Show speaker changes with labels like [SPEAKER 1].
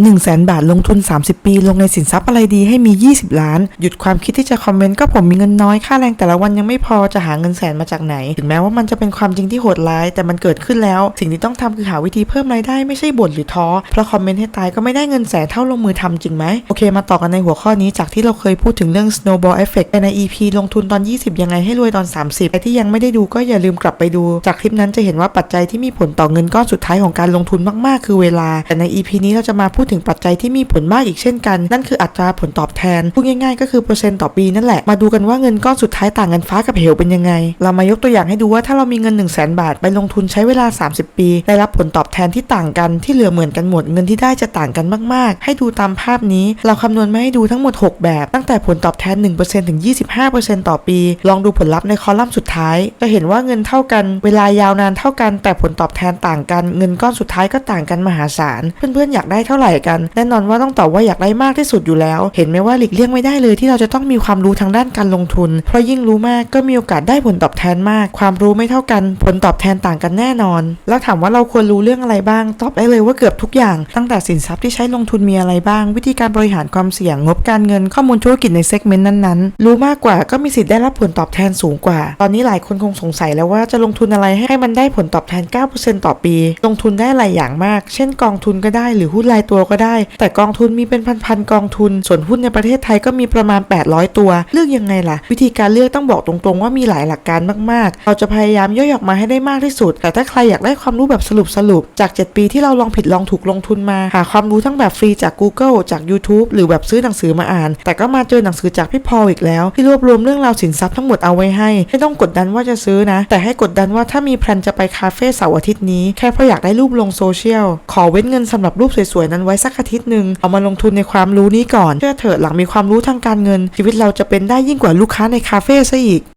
[SPEAKER 1] 1 0 0 0 0แบาทลงทุน 30 ปี ลงในสินทรัพย์อะไรดีให้มี 20 ล้าน หยุดความคิดที่จะคอมเมนต์ก็ผมมีเงินน้อยค่าแรงแต่ละวันยังไม่พอจะหาเงินแสนมาจากไหน ถึงแม้ว่ามันจะเป็นความจริงที่โหดร้าย แต่มันเกิดขึ้นแล้ว สิ่งที่ต้องทำคือหาวิธีเพิ่มรายได้ไม่ใช่บ่นหรือท้อเพราะคอมเมนต์ให้ตายก็ไม่ได้เงินแสนเท่าลงมือทำจริงไหมโอเค มาต่อกันในหัวข้อนี้จากที่เราเคยพูดถึงเรื่อง snowball effect ใน EP ลงทุนตอน 20 ยังไงให้รวยตอน 30ใครที่ยังไม่ได้ดูก็อย่าลืมกลับไปดู จากคลิปนั้นจะเห็นว่าปัจจัยที่มีผลต่อเงินก้อนสุดท้ายของการลงทุนมากๆ คือเวลาแต่ใน EP นี้เราจะมาพูดถึงปัจจัยที่มีผลมากอีกเช่นกัน นั่นคืออัตราผลตอบแทนพูดง่ายๆ ก็คือเปอร์เซ็นต์ต่อปีนั่นแหละ มาดูกันว่าเงินก้อนสุดท้ายต่างกันฟ้ากับเหวเป็นยังไง เรามายกตัวอย่างให้ดูว่าถ้าเรามีเงิน 1 0 0 0 0แบาทไปลงทุนใช้เวลา 30 ปี ได้รับผลตอบแทนที่ต่างกันที่เหลือเหมือนกันหมดเงินที่ได้จะต่างกันมากๆ ให้ดูตามภาพนี้ เราคำนวณมาให้ดูทั้งหมด 6 แบบ ตั้งแต่ผลตอบแทน 1%ถึง 25%ต่อปี ลองดูผลลัพธ์ในคอลัมน์สุดท้าย จะเห็นว่าเงินเท่ากัน เวลายาวนานเท่ากัน แต่ผลตอบแทนต่างกัน เงินก้อนสุดท้ายก็ต่างกันมหาศาล เพื่อนๆอยากได้เท่าไหร่กัน แน่นอนว่าต้องตอบว่าอยากได้มากที่สุดอยู่แล้ว เห็นไหมว่าหลีกเลี่ยงไม่ได้เลยที่เราจะต้องมีความรู้ทางด้านการลงทุน เพราะยิ่งรู้มากก็มีโอกาสได้ผลตอบแทนมาก ความรู้ไม่เท่ากัน ผลตอบแทนต่างกันแน่นอน แล้วถามว่าเราควรรู้เรื่องอะไรบ้าง ตอบได้เลยว่าเกือบทุกอย่าง ตั้งแต่สินทรัพย์ที่ใช้ลงทุนมีอะไรบ้าง วิธีการบริหารความเสี่ยงงบการเงินข้อมูลธุรกิจในเซกเมนต์นั้นๆ รู้มากกว่าก็มีสิทธิ์ได้รับผลตอบแทนสูงกว่า ตอนนี้หลายคนคงสงสัยแล้วว่าจะลงทุนอะไรให้มันได้ผลตอบแทน 9%ต่อปี ลงทุนได้หลายอย่างมาก เช่นกองทุนก็ได้หรือหุ้นรายตัวก็ได้ แต่กองทุนมีเป็นพันๆกองทุน ส่วนหุ้นในประเทศไทยก็มีประมาณ 800 ตัว เลือกยังไงล่ะ วิธีการเลือกต้องบอกตรงๆ ว่ามีหลายหลักการมากๆ เราจะพยายามย่อยออกมาให้ได้มากที่สุด แต่ถ้าใครอยากได้ความรู้แบบสรุปสรุปๆจาก 7 ปีที่เราลองผิดลองถูกลงทุนมา หาความรู้ทั้งแบบฟรีจาก Google จาก YouTube หรือแบบซื้อหนังสือมาอ่าน แต่ก็มาเจอหนังสือจากพี่พอลอีกแล้ว ที่รวบรวมเรื่องราวสินทรัพย์ทั้งหมดเอาไว้ให้ ไม่ต้องกดดันว่าจะซื้อนะ แต่ให้กดดันว่าถ้ามีแพลนจะไปคาเฟ่เสาร์อาทิตย์นี้แค่เพราะอยากได้รูปลงโซเชียลขอเว้นเงินสำหรับรูปสวยๆนั้นว้สักอาทิตย์หนึ่งเอามาลงทุนในความรู้นี้ก่อนเชื่อเถอะหลังมีความรู้ทางการเงิน ชีวิตเราจะเป็นได้ยิ่งกว่าลูกค้าในคาเฟ่ซะอีก